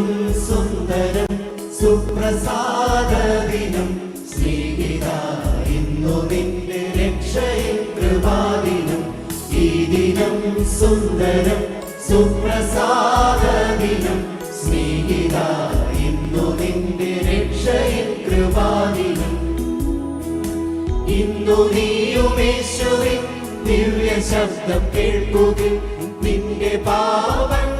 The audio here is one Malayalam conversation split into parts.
സുന്ദരം സുപ്രസാദദിനം സ്നേഹിത ഇന്നു നിന്റെ രക്ഷയും കൃപാദിനം ഈ ദിനം സുന്ദരം സുപ്രസാദദിനം സ്നേഹിത ഇന്നു നിന്റെ രക്ഷയും കൃപാദിനം. ഇന്നു നീയുമേശ്വരി ദിവ്യ ശബ്ദം കേൾക്കുക നിന്റെ പാപങ്ങളെല്ലാം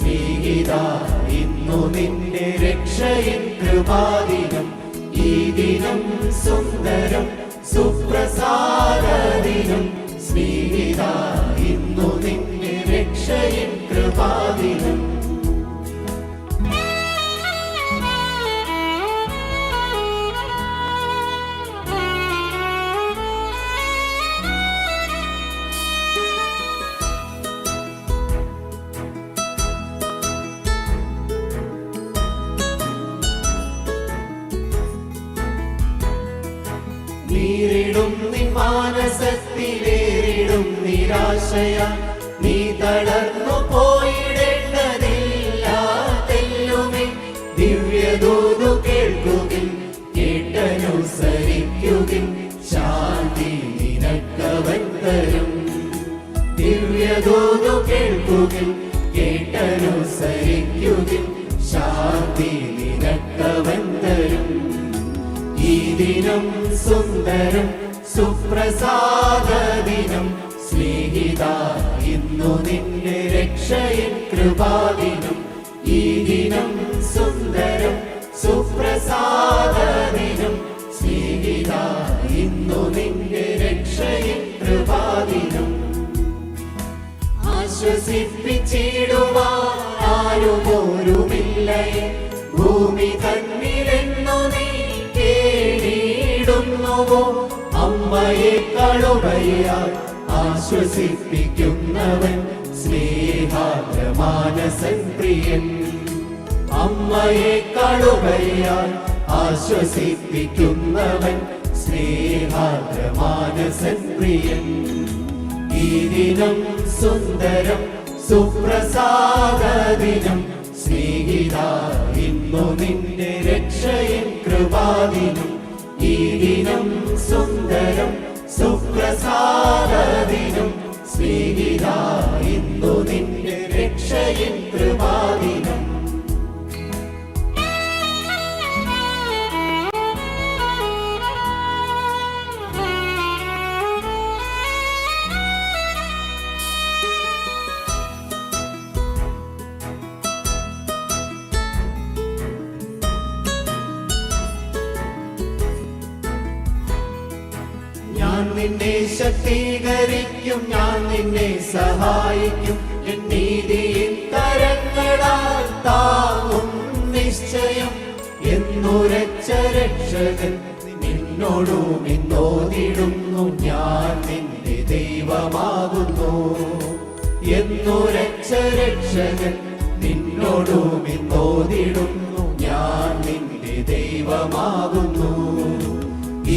സ്നേഹിത ഇന്നു നിന്റെ രക്ഷയിൻ കൃപാദിനം ഈ ദിനം നീരിടും നിൻ മാനസത്തിലേറിടും നിരാശയ. നീ തളർന്നു പോയിടേണ്ടതില്ല തെല്ലുമേ. ദിവ്യദൂതു കേൾക്കുകിൽ കേട്ടനുസരിക്കുകിൽ ശാന്തി നിനക്കവൻ തരും. ദിവ്യദൂതു കേൾക്കുകിൽ കേട്ടനുസരിക്കുകിൽ ശാന്തി ഈ ദിനം സുന്ദരം സുപ്രസാദ ദിനം. സ്നേഹിത ഇന്നു നിന്നെ രക്ഷയിൻ കൃപാദിനം. ഈ ദിനം സുന്ദരം സുപ്രസാദ ദിനം. സ്നേഹിത ഇന്നു നിന്നെ രക്ഷയിൻ കൃപാദിനം. ആശ്വസിപ്പിച്ചിടുവാൻ ആരുമോരുമില്ലയെ ഭൂമി തന്നിലെന്നു കേടിയിടുന്നുവോ അമ്മയെ കളുകയാൽ ആശ്വസിപ്പിക്കുന്നവൻ സ്നേഹാദ്രമാനസൻ പ്രിയൻ അമ്മയെ കളുകയാൽ ആശ്വസിപ്പിക്കുന്നവൻ സ്നേഹാദ്രമാനസൻ പ്രിയൻ ഈ ദിനം സുന്ദരം സുപ്രസാദ ദിനം സ്നേഹിത ഇന്നു നിന്റെ രക്ഷയും കൃപാദിനം. ദിനം സുന്ദരം സുപ്രസാദ നിന്നെ ശക്തീകരിക്കും ഞാൻ നിന്നെ സഹായിക്കും. എൻ നീതിയിൻ തരങ്ങളാൽ താങ്ങും നിശ്ചയം. എന്നുരച്ച രക്ഷകൻ നിന്നോടും ഇന്നോതിടുന്നു ഞാൻ നിന്റെ ദൈവമാകുന്നു. എന്നുരച്ച രക്ഷകൻ നിന്നോടും ഇന്നോതിടുന്നു ഞാൻ നിന്റെ ദൈവമാകുന്നു.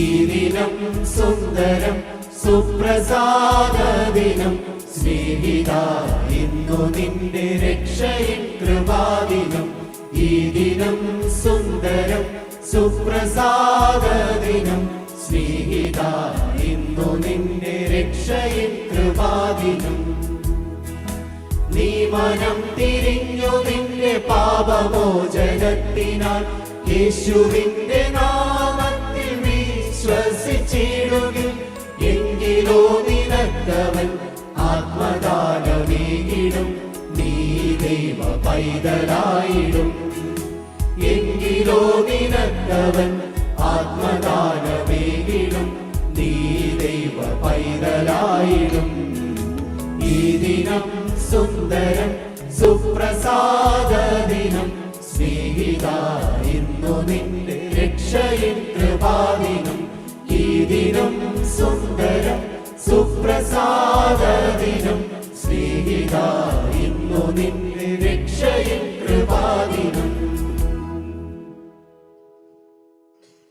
ദിനം സുന്ദരം സുപ്രസാദ ദിനം. സ്നേഹിത ഇന്നു നിന്റെ രക്ഷയിൻ കൃപാദിനം. ഈ ദിനം സുന്ദരം സുപ്രസാദ ദിനം. സ്നേഹിത ഇന്നു നിന്റെ രക്ഷയിൻ കൃപാദിനം. നീ മനം തിരിഞ്ഞു നിന്റെ പാപമോചനത്തിനാൽ യേശുവിന്റെ പൈതലായിടും എങ്കിലോ നിനക്കവൻ ആത്മദാനമേകിടും. നീ ദൈവ പൈതലായിടും. ഈ ദിനം സുന്ദരം സുപ്രസാദ ദിനം. സ്നേഹിത ഇന്നു നിന്റെ രക്ഷയും കൃപാദിനം. ഈ ദിനം സുന്ദരം സുപ്രസാദ